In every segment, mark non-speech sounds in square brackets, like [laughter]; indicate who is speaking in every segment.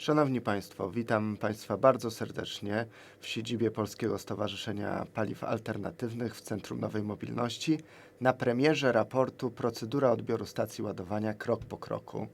Speaker 1: Szanowni Państwo, witam Państwa bardzo serdecznie w siedzibie Polskiego Stowarzyszenia Paliw Alternatywnych w Centrum Nowej Mobilności na premierze raportu Procedura odbioru stacji ładowania krok po kroku.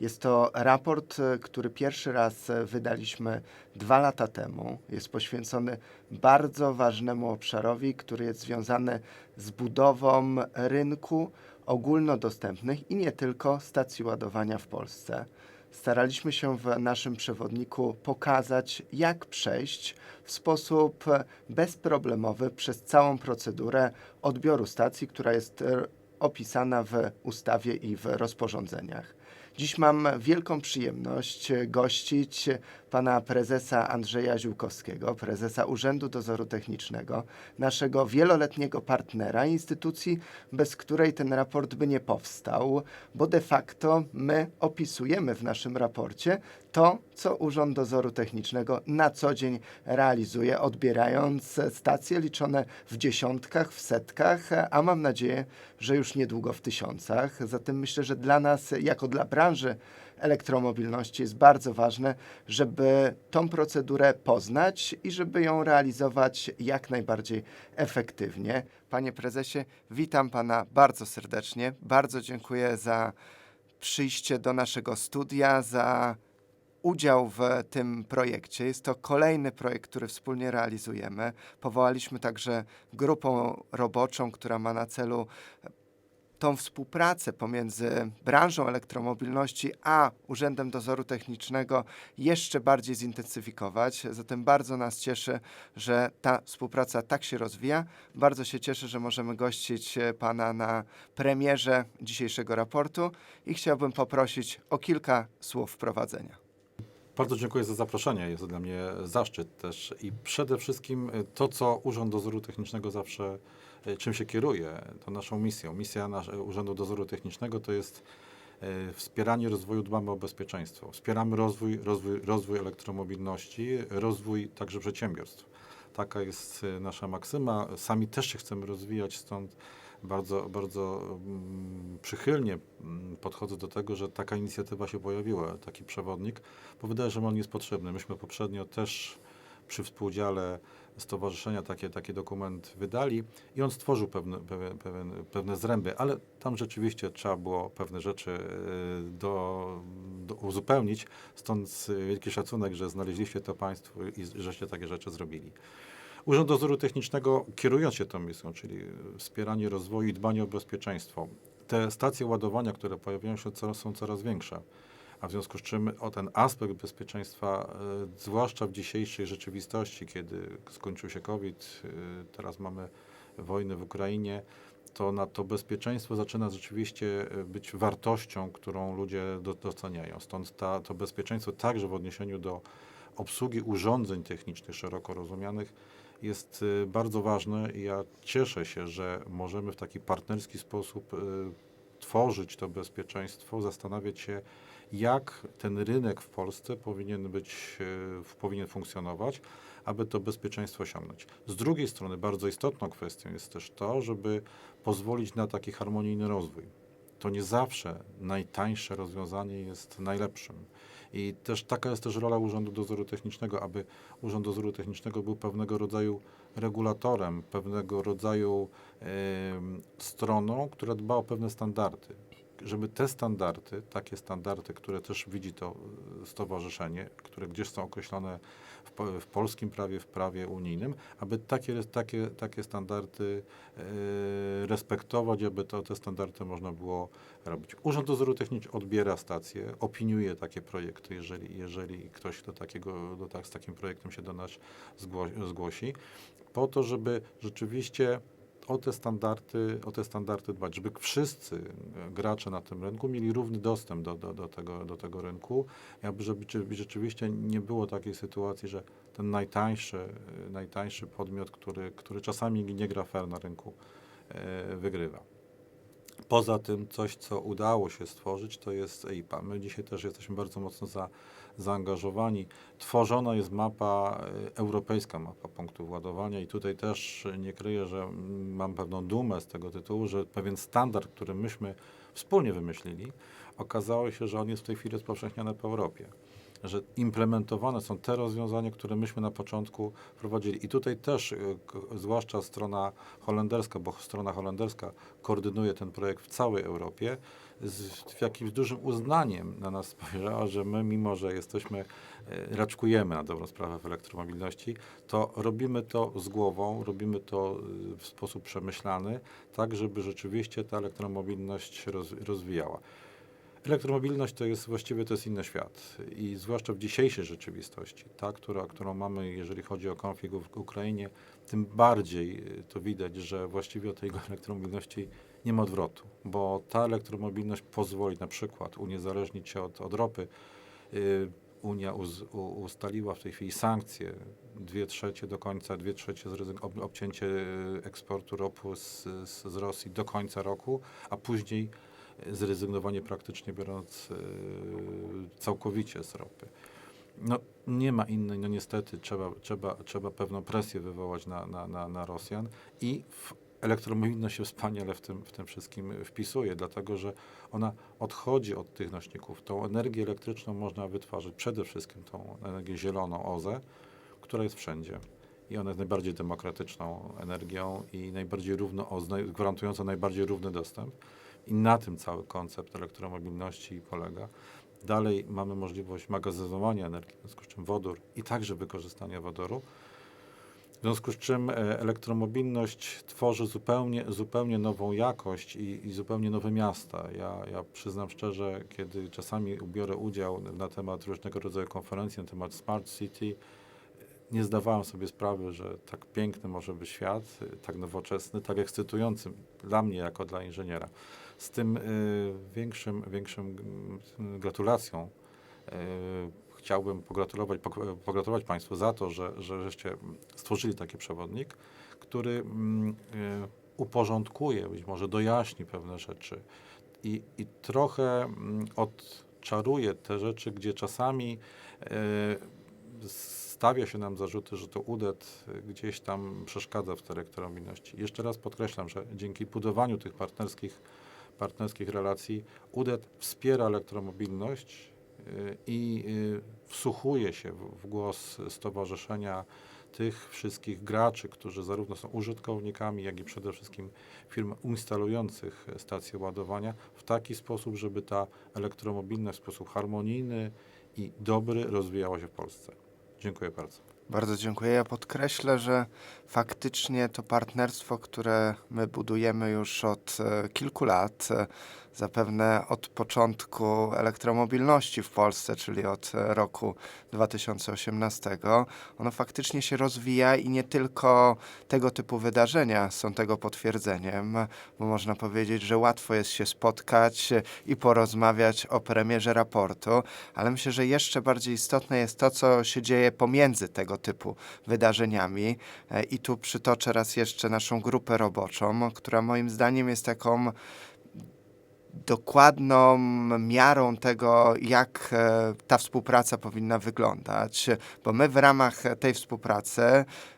Speaker 1: Jest to raport, który pierwszy raz wydaliśmy dwa lata temu. Jest poświęcony bardzo ważnemu obszarowi, który jest związany z budową rynku ogólnodostępnych i nie tylko stacji ładowania w Polsce. Staraliśmy się w naszym przewodniku pokazać, jak przejść w sposób bezproblemowy przez całą procedurę odbioru stacji, która jest e, opisana w ustawie i w rozporządzeniach. Dziś mam wielką przyjemność e, gościć pana prezesa Andrzeja Ziółkowskiego, prezesa Urzędu Dozoru Technicznego, naszego wieloletniego partnera, instytucji, bez której ten raport by nie powstał, bo de facto my opisujemy w naszym raporcie to, co Urząd Dozoru Technicznego na co dzień realizuje, odbierając stacje liczone w dziesiątkach, w setkach, a mam nadzieję, że już niedługo w tysiącach. Zatem myślę, że dla nas, jako dla branży elektromobilności, jest bardzo ważne, żeby tą procedurę poznać i żeby ją realizować jak najbardziej efektywnie. Panie prezesie, witam pana bardzo serdecznie. Bardzo dziękuję za przyjście do naszego studia, za udział w tym projekcie. Jest to kolejny projekt, który wspólnie realizujemy. Powołaliśmy także grupę roboczą, która ma na celu tą współpracę pomiędzy branżą elektromobilności a Urzędem Dozoru Technicznego jeszcze bardziej zintensyfikować. Zatem bardzo nas cieszy, że ta współpraca tak się rozwija. Bardzo się cieszę, że możemy gościć e, Pana na premierze dzisiejszego raportu i chciałbym poprosić o kilka słów wprowadzenia.
Speaker 2: Bardzo dziękuję za zaproszenie. Jest to dla mnie zaszczyt też. I przede wszystkim y, to, co Urząd Dozoru Technicznego zawsze czym się kieruje, to naszą misją. Misja Urzędu Dozoru Technicznego to jest y, wspieranie rozwoju, dbamy o bezpieczeństwo. Wspieramy rozwój, rozwój, rozwój elektromobilności, rozwój także przedsiębiorstw. Taka jest y, nasza maksyma. Sami też się chcemy rozwijać, stąd bardzo, bardzo mm, przychylnie mm, podchodzę do tego, że taka inicjatywa się pojawiła, taki przewodnik, bo wydaje się, że on jest potrzebny. Myśmy poprzednio też przy współudziale stowarzyszenia takie, taki dokument wydali i on stworzył pewne, pewne, pewne, zręby, ale tam rzeczywiście trzeba było pewne rzeczy y, do, do uzupełnić, stąd wielki szacunek, że znaleźliście to Państwo i żeście takie rzeczy zrobili. Urząd Dozoru Technicznego, kierując się tą misją, czyli wspieranie rozwoju i dbanie o bezpieczeństwo, te stacje ładowania, które pojawiają się, są coraz większe. A w związku z czym o ten aspekt bezpieczeństwa, e, zwłaszcza w dzisiejszej rzeczywistości, kiedy skończył się COVID, e, teraz mamy wojnę w Ukrainie, to na to bezpieczeństwo zaczyna rzeczywiście e, być wartością, którą ludzie do, doceniają. Stąd ta, to bezpieczeństwo także w odniesieniu do obsługi urządzeń technicznych szeroko rozumianych jest bardzo ważne i ja cieszę się, że możemy w taki partnerski sposób tworzyć to bezpieczeństwo, zastanawiać się, jak ten rynek w Polsce powinien być, y, powinien funkcjonować, aby to bezpieczeństwo osiągnąć. Z drugiej strony bardzo istotną kwestią jest też to, żeby pozwolić na taki harmonijny rozwój. To nie zawsze najtańsze rozwiązanie jest najlepszym. I też taka jest też rola Urzędu Dozoru Technicznego, aby Urząd Dozoru Technicznego był pewnego rodzaju regulatorem, pewnego rodzaju stroną, która dba o pewne standardy. Żeby te standardy, takie standardy, które też widzi to e, stowarzyszenie, które gdzieś są określone w, w polskim prawie, w prawie unijnym, aby takie, takie, takie standardy e, respektować, aby to, te standardy można było robić. Urząd Dozoru Technicznego odbiera stacje, opiniuje takie projekty, jeżeli, jeżeli ktoś do takiego, do, tak, z takim projektem się do nas zgło, zgłosi, po to, żeby rzeczywiście o te standardy, o te standardy dbać, żeby wszyscy gracze na tym rynku mieli równy dostęp do, do, do, tego, do tego rynku, jakby żeby, rzeczywiście nie było takiej sytuacji, że ten najtańszy, najtańszy podmiot, który, który czasami nie gra fair na rynku, e, wygrywa. Poza tym coś, co udało się stworzyć, to jest EIPA. My dzisiaj też jesteśmy bardzo mocno za, zaangażowani. Tworzona jest mapa, e, europejska mapa punktów ładowania i tutaj też nie kryję, że mam pewną dumę z tego tytułu, że pewien standard, który myśmy wspólnie wymyślili, okazało się, że on jest w tej chwili rozpowszechniony po Europie. że implementowane są te rozwiązania, które myśmy na początku prowadzili. I tutaj też, k- zwłaszcza strona holenderska, bo strona holenderska koordynuje ten projekt w całej Europie, z jakimś dużym uznaniem na nas spojrzała, że my, mimo że jesteśmy, e, raczkujemy na dobrą sprawę w elektromobilności, to robimy to z głową, robimy to y, w sposób przemyślany, tak żeby rzeczywiście ta elektromobilność się roz, rozwijała. Elektromobilność to jest właściwie to jest inny świat i zwłaszcza w dzisiejszej rzeczywistości, ta, która, którą mamy, jeżeli chodzi o konflikt w Ukrainie, tym bardziej y, to widać, że właściwie od tej [laughs] elektromobilności nie ma odwrotu, bo ta elektromobilność pozwoli na przykład uniezależnić się od, od ropy. Y, Unia uz, u, ustaliła w tej chwili sankcje, dwie trzecie do końca, dwie trzecie zrezygn- ob, obcięcie y, eksportu ropy z, z, z Rosji do końca roku, a później zrezygnowanie praktycznie biorąc y, całkowicie z ropy. No, nie ma innej, no niestety trzeba, trzeba, trzeba pewną presję wywołać na, na, na, na Rosjan i w elektromobilność się wspaniale w tym, w tym wszystkim wpisuje, dlatego że ona odchodzi od tych nośników. Tą energię elektryczną można wytwarzać przede wszystkim tą energię zieloną OZE, która jest wszędzie. I ona jest najbardziej demokratyczną energią i najbardziej równo, gwarantującą najbardziej równy dostęp. I na tym cały koncept elektromobilności polega. Dalej mamy możliwość magazynowania energii, w związku z czym wodór i także wykorzystania wodoru. Związku z czym e, elektromobilność tworzy zupełnie, zupełnie nową jakość i, i zupełnie nowe miasta. Ja, ja przyznam szczerze, kiedy czasami biorę udział na temat różnego rodzaju konferencji, na temat Smart City, nie zdawałem sobie sprawy, że tak piękny może być świat, tak nowoczesny, tak ekscytujący dla mnie jako dla inżyniera. Z tym y, większym, większym mm, gratulacją y, chciałbym pogratulować, pogratulować Państwu za to, że, że żeście stworzyli taki przewodnik, który mm, y, uporządkuje, być może dojaśni pewne rzeczy i, i trochę mm, odczaruje te rzeczy, gdzie czasami y, stawia się nam zarzuty, że to UDET gdzieś tam przeszkadza w tej elektromobilności. Jeszcze raz podkreślam, że dzięki budowaniu tych partnerskich, partnerskich relacji UDET wspiera elektromobilność i y, wsłuchuje się w, w głos stowarzyszenia tych wszystkich graczy, którzy zarówno są użytkownikami, jak i przede wszystkim firm instalujących stacje ładowania w taki sposób, żeby ta elektromobilność w sposób harmonijny i dobry rozwijała się w Polsce. Dziękuję bardzo.
Speaker 1: Bardzo dziękuję. Ja podkreślę, że faktycznie to partnerstwo, które my budujemy już od e, kilku lat, e, zapewne od początku elektromobilności w Polsce, czyli od e, roku 2018, ono faktycznie się rozwija i nie tylko tego typu wydarzenia są tego potwierdzeniem, bo można powiedzieć, że łatwo jest się spotkać e, i porozmawiać o premierze raportu, ale myślę, że jeszcze bardziej istotne jest to, co się dzieje pomiędzy tego typu wydarzeniami. E, I tu przytoczę raz jeszcze naszą grupę roboczą, która moim zdaniem jest taką dokładną miarą tego, jak e, ta współpraca powinna wyglądać, bo my w ramach tej współpracy,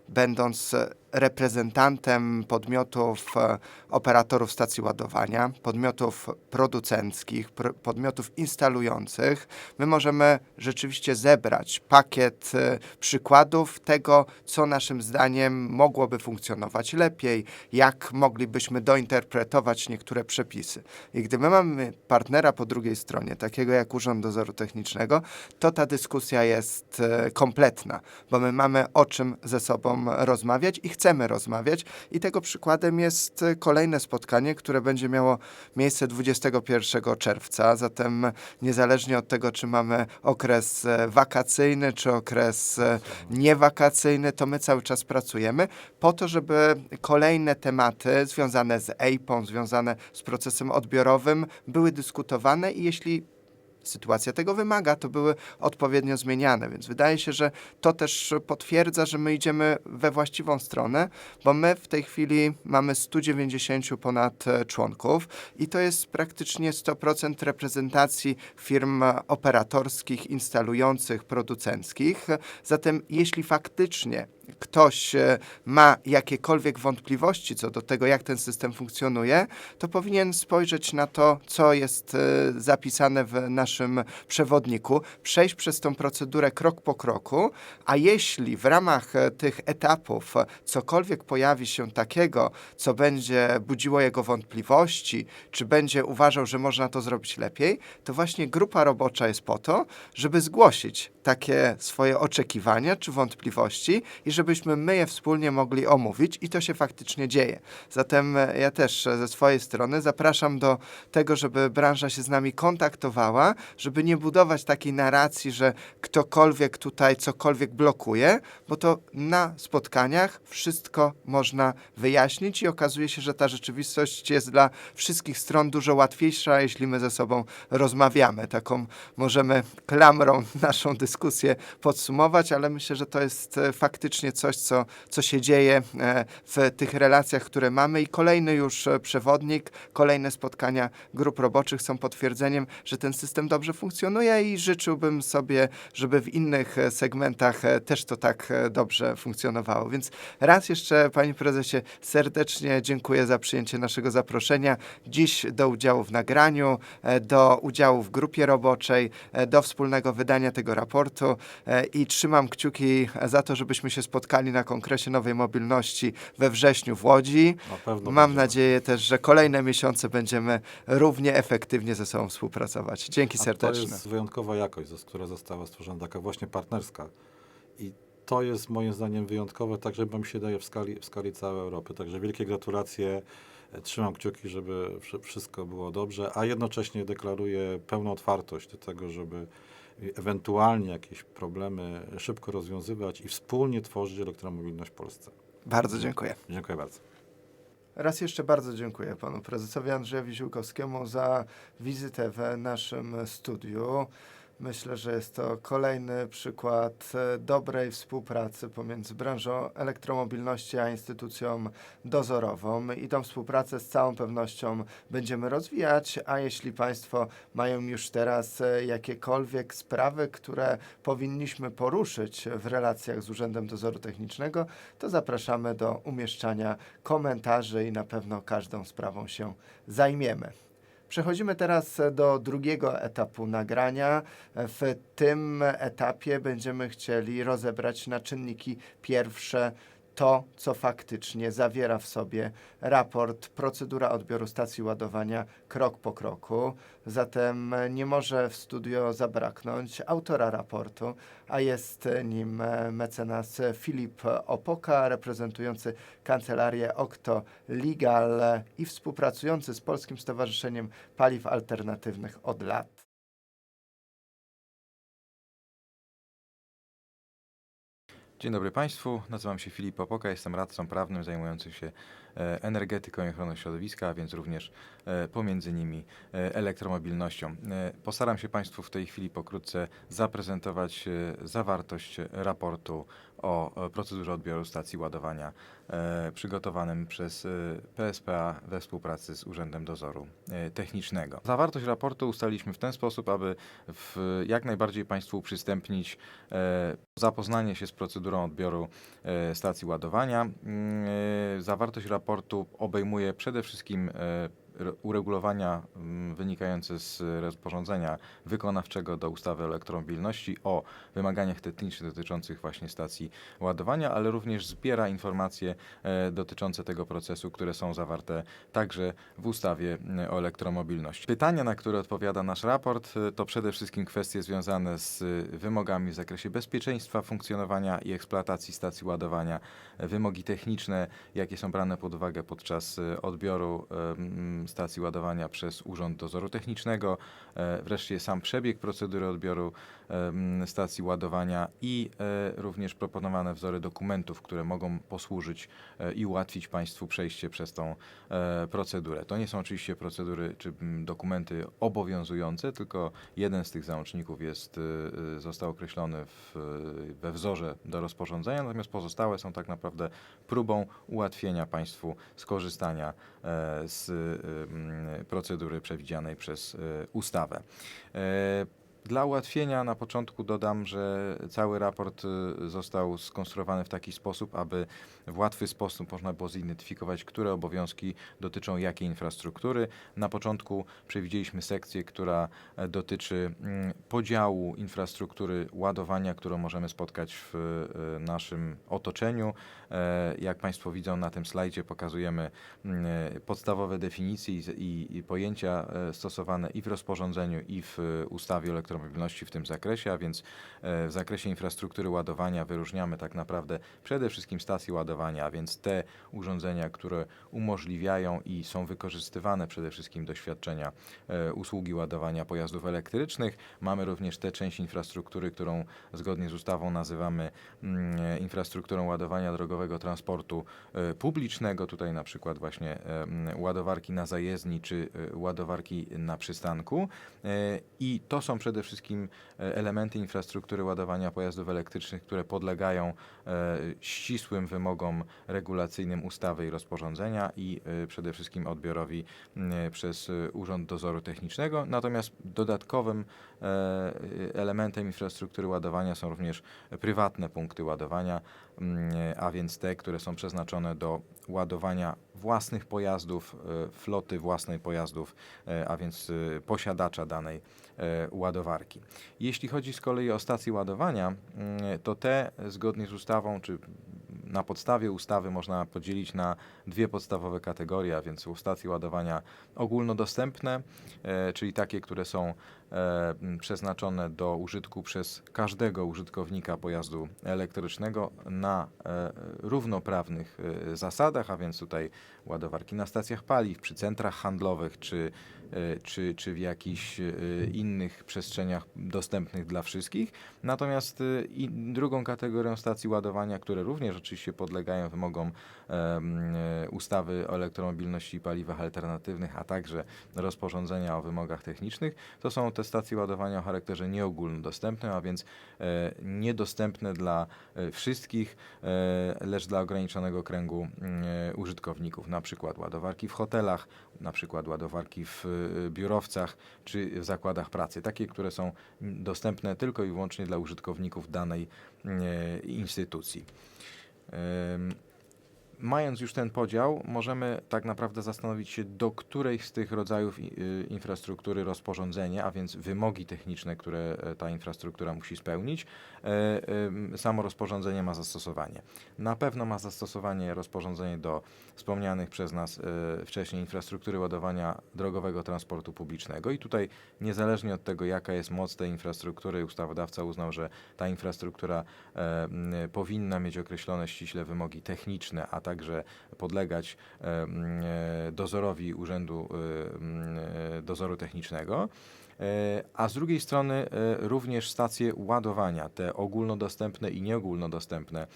Speaker 1: będąc reprezentantem podmiotów e, operatorów stacji ładowania, podmiotów producenckich, pr- podmiotów instalujących, my możemy rzeczywiście zebrać pakiet e, przykładów tego, co naszym zdaniem mogłoby funkcjonować lepiej, jak moglibyśmy dointerpretować niektóre przepisy. I gdy my mamy partnera po drugiej stronie, takiego jak Urząd Dozoru Technicznego, to ta dyskusja jest e, kompletna, bo my mamy o czym ze sobą rozmawiać i chcemy rozmawiać. I tego przykładem jest e, kolejne spotkanie, które będzie miało miejsce 21 czerwca. Zatem niezależnie od tego, czy mamy okres e, wakacyjny, czy okres e, niewakacyjny, to my cały czas pracujemy po to, żeby kolejne tematy związane z EIPą, związane z procesem odbiorowym były dyskutowane i jeśli sytuacja tego wymaga, to były odpowiednio zmieniane. Więc wydaje się, że to też potwierdza, że my idziemy we właściwą stronę, bo my w tej chwili mamy 190 ponad e, członków i to jest praktycznie 100% reprezentacji firm operatorskich, instalujących, producenckich. Zatem jeśli faktycznie ktoś e, ma jakiekolwiek wątpliwości co do tego, jak ten system funkcjonuje, to powinien spojrzeć na to, co jest e, zapisane w naszym przewodniku, przejść przez tą procedurę krok po kroku, a jeśli w ramach e, tych etapów cokolwiek pojawi się takiego, co będzie budziło jego wątpliwości, czy będzie uważał, że można to zrobić lepiej, to właśnie grupa robocza jest po to, żeby zgłosić takie swoje oczekiwania czy wątpliwości i żebyśmy my je wspólnie mogli omówić i to się faktycznie dzieje. Zatem e, ja też e, ze swojej strony zapraszam do tego, żeby branża się z nami kontaktowała, żeby nie budować takiej narracji, że ktokolwiek tutaj cokolwiek blokuje, bo to na spotkaniach wszystko można wyjaśnić i okazuje się, że ta rzeczywistość jest dla wszystkich stron dużo łatwiejsza, jeśli my ze sobą rozmawiamy. Taką możemy klamrą naszą dyskusję podsumować, ale myślę, że to jest e, faktycznie coś, co, co się dzieje e, w tych relacjach, które mamy. I kolejny już e, przewodnik, kolejne spotkania grup roboczych są potwierdzeniem, że ten system dobrze funkcjonuje i życzyłbym sobie, żeby w innych segmentach też to tak dobrze funkcjonowało. Więc raz jeszcze, panie prezesie, serdecznie dziękuję za przyjęcie naszego zaproszenia. Dziś do udziału w nagraniu, do udziału w grupie roboczej, do wspólnego wydania tego raportu e, i trzymam kciuki za to, żebyśmy się spotkali na kongresie nowej mobilności we wrześniu w Łodzi.
Speaker 2: Na
Speaker 1: Mam nadzieję też, że kolejne miesiące będziemy równie efektywnie ze sobą współpracować. Dzięki
Speaker 2: A
Speaker 1: serdeczne.
Speaker 2: To jest wyjątkowa jakość, która została stworzona, taka właśnie partnerska. I to jest moim zdaniem wyjątkowe, tak żeby mi się daje w skali, w skali całej Europy. Także wielkie gratulacje. E, Trzymam kciuki, żeby wszy- wszystko było dobrze, a jednocześnie deklaruję pełną otwartość do tego, żeby ewentualnie jakieś problemy szybko rozwiązywać i wspólnie tworzyć elektromobilność w Polsce.
Speaker 1: Bardzo dziękuję.
Speaker 2: Dziękuję bardzo.
Speaker 1: Raz jeszcze bardzo dziękuję panu prezesowi Andrzejowi Ziółkowskiemu za wizytę w naszym studiu. Myślę, że jest to kolejny przykład e, dobrej współpracy pomiędzy branżą elektromobilności a instytucją dozorową i tą współpracę z całą pewnością będziemy rozwijać, a jeśli Państwo mają już teraz e, jakiekolwiek sprawy, które powinniśmy poruszyć w relacjach z Urzędem Dozoru Technicznego, to zapraszamy do umieszczania komentarzy i na pewno każdą sprawą się zajmiemy. Przechodzimy teraz do drugiego etapu nagrania. W tym etapie będziemy chcieli rozebrać na czynniki pierwsze to, co faktycznie zawiera w sobie raport Procedura odbioru stacji ładowania krok po kroku. Zatem nie może w studio zabraknąć autora raportu, a jest nim mecenas Filip Opoka, reprezentujący kancelarię Octo Legal i współpracujący z Polskim Stowarzyszeniem Paliw Alternatywnych od lat.
Speaker 3: Dzień dobry Państwu, nazywam się Filip Opoka, jestem radcą prawnym zajmującym się energetyką i ochroną środowiska, a więc również e, pomiędzy nimi e, elektromobilnością. E, Postaram się Państwu w tej chwili pokrótce zaprezentować e, zawartość raportu o e, procedurze odbioru stacji ładowania e, przygotowanym przez e, PSPA we współpracy z Urzędem Dozoru e, Technicznego. Zawartość raportu ustaliliśmy w ten sposób, aby jak najbardziej Państwu uprzystępnić e, zapoznanie się z procedurą odbioru e, stacji ładowania. Mm, e, Zawartość raportu obejmuje przede wszystkim e, uregulowania mm, wynikające z rozporządzenia wykonawczego do ustawy o elektromobilności o wymaganiach technicznych dotyczących właśnie stacji ładowania, ale również zbiera informacje e, dotyczące tego procesu, które są zawarte także w ustawie m, o elektromobilności. Pytania, na które odpowiada nasz raport, e, to przede wszystkim kwestie związane z wymogami w zakresie bezpieczeństwa funkcjonowania i eksploatacji stacji ładowania, e, wymogi techniczne, jakie są brane pod uwagę podczas odbioru stacji ładowania przez Urząd Dozoru Technicznego, e, wreszcie sam przebieg procedury odbioru stacji ładowania i e, również proponowane wzory dokumentów, które mogą posłużyć e, i ułatwić Państwu przejście przez tą e, procedurę. To nie są oczywiście procedury czy dokumenty obowiązujące, tylko jeden z tych załączników jest, został określony w, we wzorze do rozporządzenia, natomiast pozostałe są tak naprawdę próbą ułatwienia Państwu skorzystania z procedury przewidzianej przez ustawę. Dla ułatwienia na początku dodam, że cały raport y, został skonstruowany w taki sposób, aby w łatwy sposób można było zidentyfikować, które obowiązki dotyczą jakiej infrastruktury. Na początku przewidzieliśmy sekcję, która e, dotyczy mm, podziału infrastruktury ładowania, którą możemy spotkać w e, naszym otoczeniu. E, Jak Państwo widzą na tym slajdzie, pokazujemy mm, podstawowe definicje i, pojęcia stosowane i w rozporządzeniu, i w ustawie o elektromobilności w tym zakresie, a więc w zakresie infrastruktury ładowania wyróżniamy tak naprawdę przede wszystkim stacje ładowania, a więc te urządzenia, które umożliwiają i są wykorzystywane przede wszystkim do świadczenia e, usługi ładowania pojazdów elektrycznych. Mamy również tę część infrastruktury, którą zgodnie z ustawą nazywamy mm, infrastrukturą ładowania drogowego transportu e, publicznego. Tutaj na przykład właśnie e, mm, ładowarki na zajezdni czy e, ładowarki na przystanku. E, I to są przede wszystkim e, elementy infrastruktury ładowania pojazdów elektrycznych, które podlegają e, ścisłym wymogom regulacyjnym ustawy i rozporządzenia i e, przede wszystkim odbiorowi m, przez e, Urząd Dozoru Technicznego. Natomiast dodatkowym e, elementem infrastruktury ładowania są również prywatne punkty ładowania, m, a więc te, które są przeznaczone do ładowania własnych pojazdów, e, floty własnej pojazdów, e, a więc posiadacza danej ładowarki. Jeśli chodzi z kolei o stacje ładowania, mm, to te zgodnie z ustawą, czy na podstawie ustawy można podzielić na dwie podstawowe kategorie, a więc stacje ładowania ogólnodostępne, e, czyli takie, które są e, przeznaczone do użytku przez każdego użytkownika pojazdu elektrycznego na e, równoprawnych zasadach, a więc tutaj ładowarki na stacjach paliw, przy centrach handlowych, czy, czy, czy w jakichś e, innych przestrzeniach dostępnych dla wszystkich. Natomiast e, drugą kategorią stacji ładowania, które również oczywiście podlegają wymogom e, ustawy o elektromobilności i paliwach alternatywnych, a także rozporządzenia o wymogach technicznych, to są te stacje ładowania o charakterze nieogólnodostępnym, a więc e, niedostępne dla e, wszystkich, e, lecz dla ograniczonego kręgu e, użytkowników, na przykład ładowarki w hotelach, na przykład ładowarki w e, biurowcach czy zakładach pracy, takie, które są dostępne tylko i wyłącznie dla użytkowników danej e, instytucji. Mając już ten podział, możemy tak naprawdę zastanowić się, do której z tych rodzajów y, infrastruktury rozporządzenie, a więc wymogi techniczne, które e, ta infrastruktura musi spełnić, e, em, samo rozporządzenie ma zastosowanie. Na pewno ma zastosowanie rozporządzenie do wspomnianych przez nas e, wcześniej infrastruktury ładowania drogowego transportu publicznego i tutaj niezależnie od tego, jaka jest moc tej infrastruktury, ustawodawca uznał, że ta infrastruktura e, powinna mieć określone ściśle wymogi techniczne, a także podlegać e, e, dozorowi Urzędu e, Dozoru Technicznego. A z drugiej strony również stacje ładowania, te ogólnodostępne i nieogólnodostępne,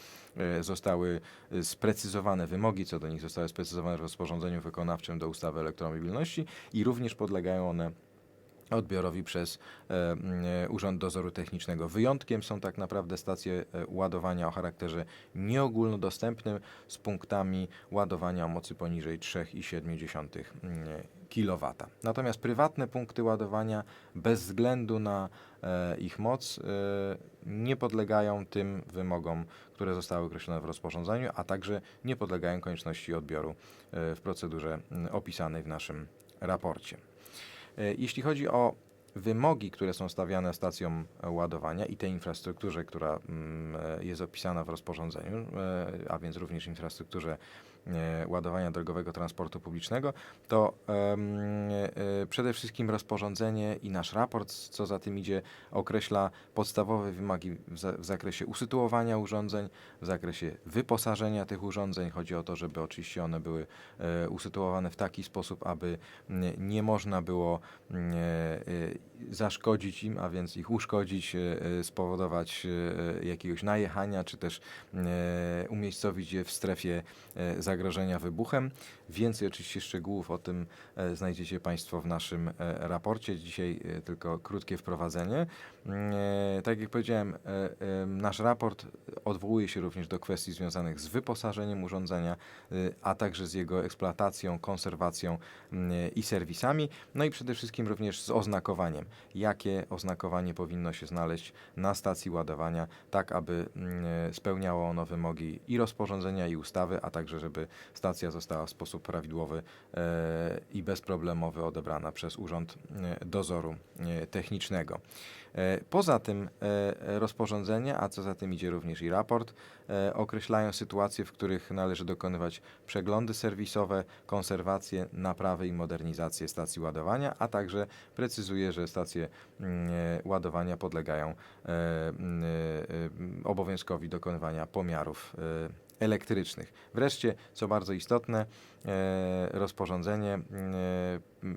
Speaker 3: zostały sprecyzowane, wymogi co do nich zostały sprecyzowane w rozporządzeniu wykonawczym do ustawy o elektromobilności i również podlegają one odbiorowi przez e, e, Urząd Dozoru Technicznego. Wyjątkiem są tak naprawdę stacje e, ładowania o charakterze nieogólnodostępnym z punktami ładowania o mocy poniżej 3,7 kW. Natomiast prywatne punkty ładowania bez względu na ich moc nie podlegają tym wymogom, które zostały określone w rozporządzeniu, a także nie podlegają konieczności odbioru w procedurze opisanej w naszym raporcie. E, Jeśli chodzi o wymogi, które są stawiane stacjom ładowania i tej infrastrukturze, która mm, e, jest opisana w rozporządzeniu, e, a więc również infrastrukturze ładowania drogowego transportu publicznego, to em, e, przede wszystkim rozporządzenie i nasz raport, co za tym idzie, określa podstawowe wymogi w, za, w zakresie usytuowania urządzeń, w zakresie wyposażenia tych urządzeń. Chodzi o to, żeby oczywiście one były e, usytuowane w taki sposób, aby nie można było e, e, zaszkodzić im, a więc ich uszkodzić, e, e, spowodować e, jakiegoś najechania, czy też e, umiejscowić je w strefie e, zagrożenia wybuchem. Więcej oczywiście szczegółów o tym e, znajdziecie Państwo w naszym e, raporcie. Dzisiaj e, tylko krótkie wprowadzenie. Mm, Tak jak powiedziałem, nasz raport odwołuje się również do kwestii związanych z wyposażeniem urządzenia, a także z jego eksploatacją, konserwacją mm, i serwisami, no i przede wszystkim również z oznakowaniem. jakie oznakowanie powinno się znaleźć na stacji ładowania, tak aby mm, spełniało ono wymogi i rozporządzenia, i ustawy, a także żeby stacja została w sposób prawidłowy e, i bezproblemowy odebrana przez Urząd e, Dozoru e, Technicznego. Poza tym rozporządzenie, a co za tym idzie również i raport, określają sytuacje, w których należy dokonywać przeglądy serwisowe, konserwację, naprawy i modernizację stacji ładowania, a także precyzuje, że stacje mm, ładowania podlegają mm, obowiązkowi dokonywania pomiarów elektrycznych. Wreszcie, co bardzo istotne, e, rozporządzenie e,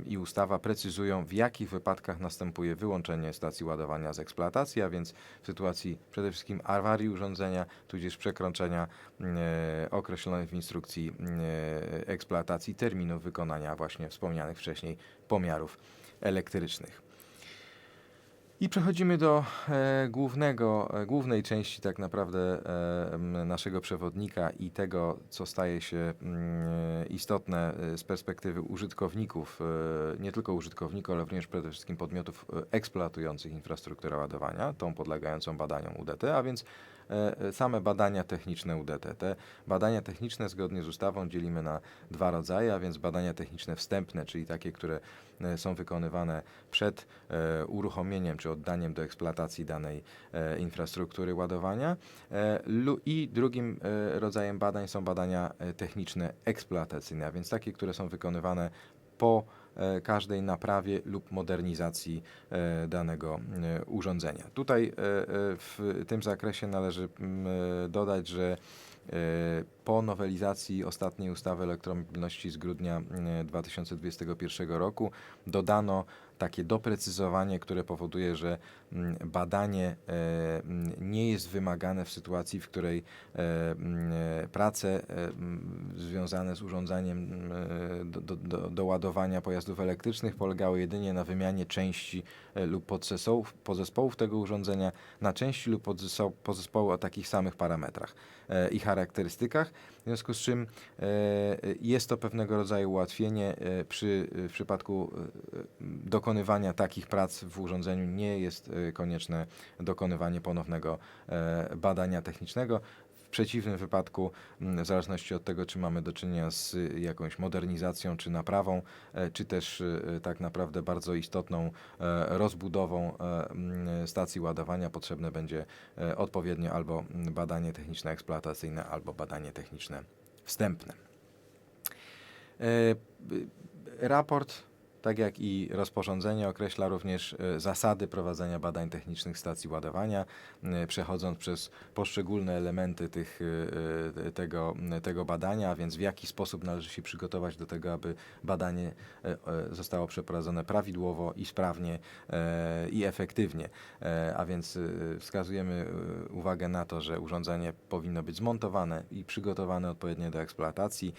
Speaker 3: i ustawa precyzują, w jakich wypadkach następuje wyłączenie stacji ładowania z eksploatacji, a więc w sytuacji przede wszystkim awarii urządzenia, tudzież przekroczenia e, określonych w instrukcji eksploatacji terminów wykonania właśnie wspomnianych wcześniej pomiarów elektrycznych. I przechodzimy do e, głównego, e, głównej części tak naprawdę e, naszego przewodnika i tego, co staje się mm, istotne e, z perspektywy użytkowników, e, nie tylko użytkowników, ale również przede wszystkim podmiotów e, eksploatujących infrastrukturę ładowania, tą podlegającą badaniom UDT, a więc e, e, same badania techniczne UDT. Te badania techniczne zgodnie z ustawą dzielimy na dwa rodzaje, a więc badania techniczne wstępne, czyli takie, które e, są wykonywane przed e, uruchomieniem czy oddaniem do eksploatacji danej e, infrastruktury ładowania. E, I drugim e, rodzajem badań są badania e, techniczne eksploatacyjne, a więc takie, które są wykonywane po e, każdej naprawie lub modernizacji e, danego e, urządzenia. Tutaj e, e, w tym zakresie należy mm, e, dodać, że e, po nowelizacji ostatniej ustawy elektromobilności z grudnia e, 2021 roku dodano takie doprecyzowanie, które powoduje, że badanie e, mm, nie jest wymagane w sytuacji, w której e, mm, e, prace mm, związane z urządzeniem mm, e, do, do, do, do ładowania pojazdów elektrycznych polegały jedynie na wymianie części lub podzespołów, podzespołów tego urządzenia na części lub podzespoł- podzespoły o takich samych parametrach i charakterystykach, w związku z czym jest to pewnego rodzaju ułatwienie przy, w przypadku dokonywania takich prac w urządzeniu nie jest konieczne dokonywanie ponownego e, badania technicznego. W przeciwnym wypadku, m, w zależności od tego, czy mamy do czynienia z jakąś modernizacją czy naprawą, e, czy też y, tak naprawdę bardzo istotną e, rozbudową e, m, stacji ładowania, potrzebne będzie e, odpowiednio albo m, badanie techniczne eksploatacyjne, albo badanie techniczne wstępne. E, Raport, tak jak i rozporządzenie, określa również e, zasady prowadzenia badań technicznych stacji ładowania, e, przechodząc przez poszczególne elementy tych, e, tego, tego badania, a więc w jaki sposób należy się przygotować do tego, aby badanie zostało przeprowadzone prawidłowo i sprawnie i efektywnie. A więc wskazujemy uwagę na to, że urządzenie powinno być zmontowane i przygotowane odpowiednio do eksploatacji.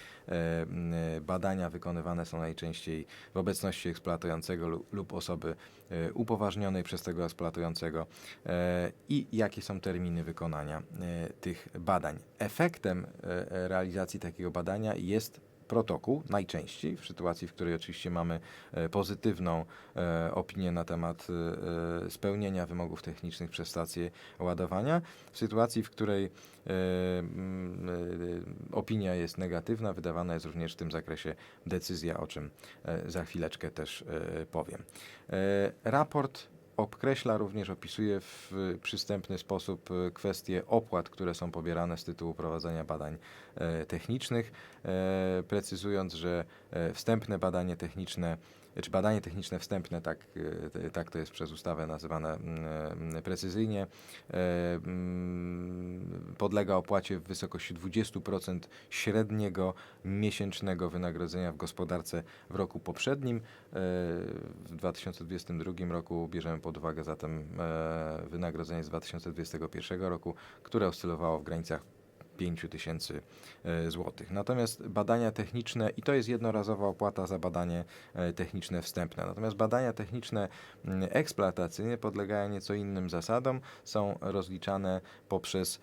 Speaker 3: Badania wykonywane są najczęściej w obecności eksploatującego lu- lub osoby e, upoważnionej przez tego eksploatującego e, i jakie są terminy wykonania e, tych badań. Efektem realizacji takiego badania jest protokół, najczęściej w sytuacji, w której oczywiście mamy e, pozytywną e, opinię na temat e, spełnienia wymogów technicznych przez stację ładowania. W sytuacji, w której mm, opinia jest negatywna, wydawana jest również w tym zakresie decyzja, o czym za chwileczkę też powiem. Raport określa również, opisuje w przystępny sposób e, kwestie opłat, które są pobierane z tytułu prowadzenia badań e, technicznych, e, precyzując, że e, wstępne badanie techniczne czy badanie techniczne wstępne, tak, e, tak to jest przez ustawę nazywane mm, e, precyzyjnie, e, mm, podlega opłacie w wysokości 20% średniego miesięcznego wynagrodzenia w gospodarce w roku poprzednim. W 2022 roku bierzemy pod uwagę zatem wynagrodzenie z 2021 roku, które oscylowało w granicach 5 tysięcy e, złotych. Natomiast badania techniczne, i to jest jednorazowa opłata za badanie e, techniczne wstępne, natomiast badania techniczne mm, eksploatacyjne podlegają nieco innym zasadom, są rozliczane poprzez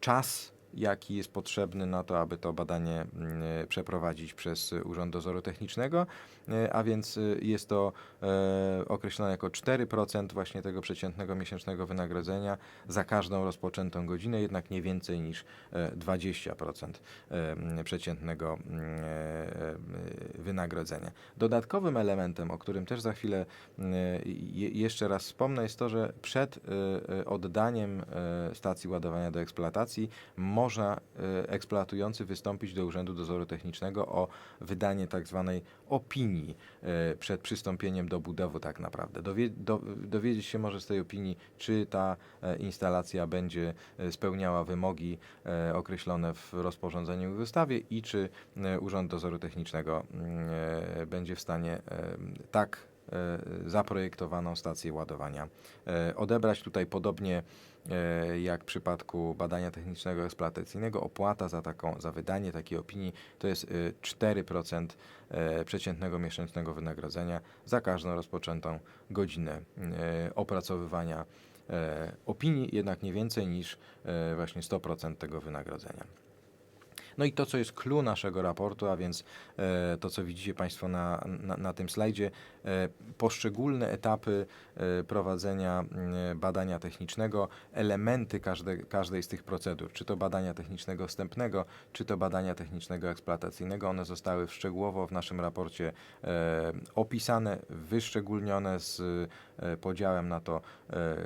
Speaker 3: czas jaki jest potrzebny na to, aby to badanie mm, e, przeprowadzić przez Urząd Dozoru Technicznego, e, a więc e, jest to określone jako 4% właśnie tego przeciętnego miesięcznego wynagrodzenia za każdą rozpoczętą godzinę, jednak nie więcej niż e, 20% e, m, przeciętnego mm, wynagrodzenia. Dodatkowym elementem, o którym też za chwilę mm, je, jeszcze raz wspomnę, jest to, że przed oddaniem stacji ładowania do eksploatacji można e, eksploatujący wystąpić do Urzędu Dozoru Technicznego o wydanie tak zwanej opinii e, przed przystąpieniem do budowy tak naprawdę. Dowie, do, dowiedzieć się może z tej opinii, czy ta e, instalacja będzie e, spełniała wymogi e, określone w rozporządzeniu i w ustawie i czy Urząd Dozoru Technicznego mm, będzie w stanie tak zaprojektowaną stację ładowania e, odebrać. Tutaj podobnie e, jak w przypadku badania technicznego eksploatacyjnego, opłata za, taką, za wydanie takiej opinii to jest e, 4% e, przeciętnego miesięcznego wynagrodzenia za każdą rozpoczętą godzinę e, opracowywania e, opinii, jednak nie więcej niż e, właśnie 100% tego wynagrodzenia. No i to, co jest clue naszego raportu, a więc e, to, co widzicie Państwo na, na, na tym slajdzie, e, poszczególne etapy e, prowadzenia e, badania technicznego, elementy każde, każdej z tych procedur, czy to badania technicznego wstępnego, czy to badania technicznego eksploatacyjnego, one zostały szczegółowo w naszym raporcie e, opisane, wyszczególnione z e, podziałem na to, e,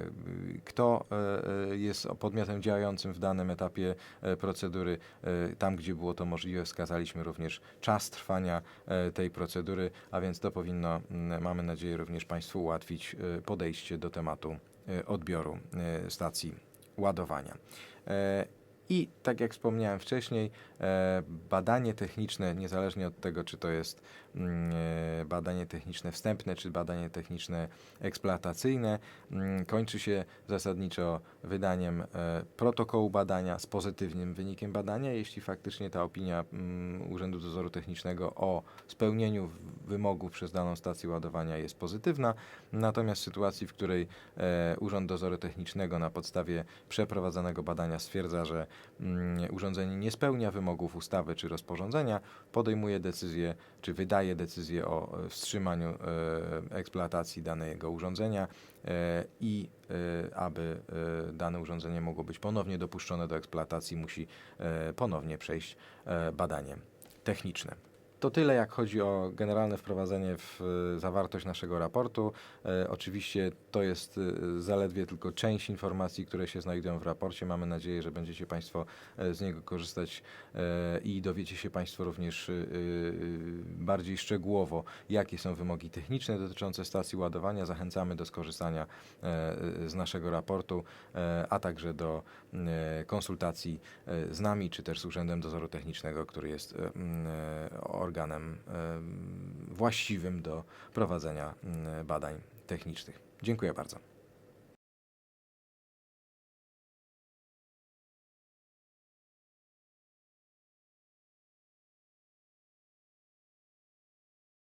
Speaker 3: kto e, e, jest podmiotem działającym w danym etapie e, procedury. E, Tam, gdzie było to możliwe, wskazaliśmy również czas trwania e, tej procedury, a więc to powinno, mamy nadzieję, również Państwu ułatwić e, podejście do tematu e, odbioru e, stacji ładowania. I tak jak wspomniałem wcześniej, e, badanie techniczne, niezależnie od tego, czy to jest mm, e, badanie techniczne wstępne, czy badanie techniczne eksploatacyjne, mm, kończy się zasadniczo wydaniem e, protokołu badania z pozytywnym wynikiem badania, jeśli faktycznie ta opinia mm, Urzędu Dozoru Technicznego o spełnieniu wymogów przez daną stację ładowania jest pozytywna. Natomiast w sytuacji, w której Urząd Dozoru Technicznego na podstawie przeprowadzonego badania stwierdza, że urządzenie nie spełnia wymogów ustawy czy rozporządzenia, podejmuje decyzję, czy wydaje decyzję o e, wstrzymaniu e, eksploatacji danego urządzenia e, i aby dane urządzenie mogło być ponownie dopuszczone do eksploatacji, musi ponownie przejść badanie techniczne. To tyle, jak chodzi o generalne wprowadzenie w e, zawartość naszego raportu. E, oczywiście to jest e, zaledwie tylko część informacji, które się znajdują w raporcie. Mamy nadzieję, że będziecie Państwo e, z niego korzystać e, i dowiecie się Państwo również e, bardziej szczegółowo, jakie są wymogi techniczne dotyczące stacji ładowania. Zachęcamy do skorzystania z naszego raportu, a także do konsultacji z nami, czy też z Urzędem Dozoru Technicznego, który jest e, organem właściwym do prowadzenia badań technicznych. Dziękuję bardzo.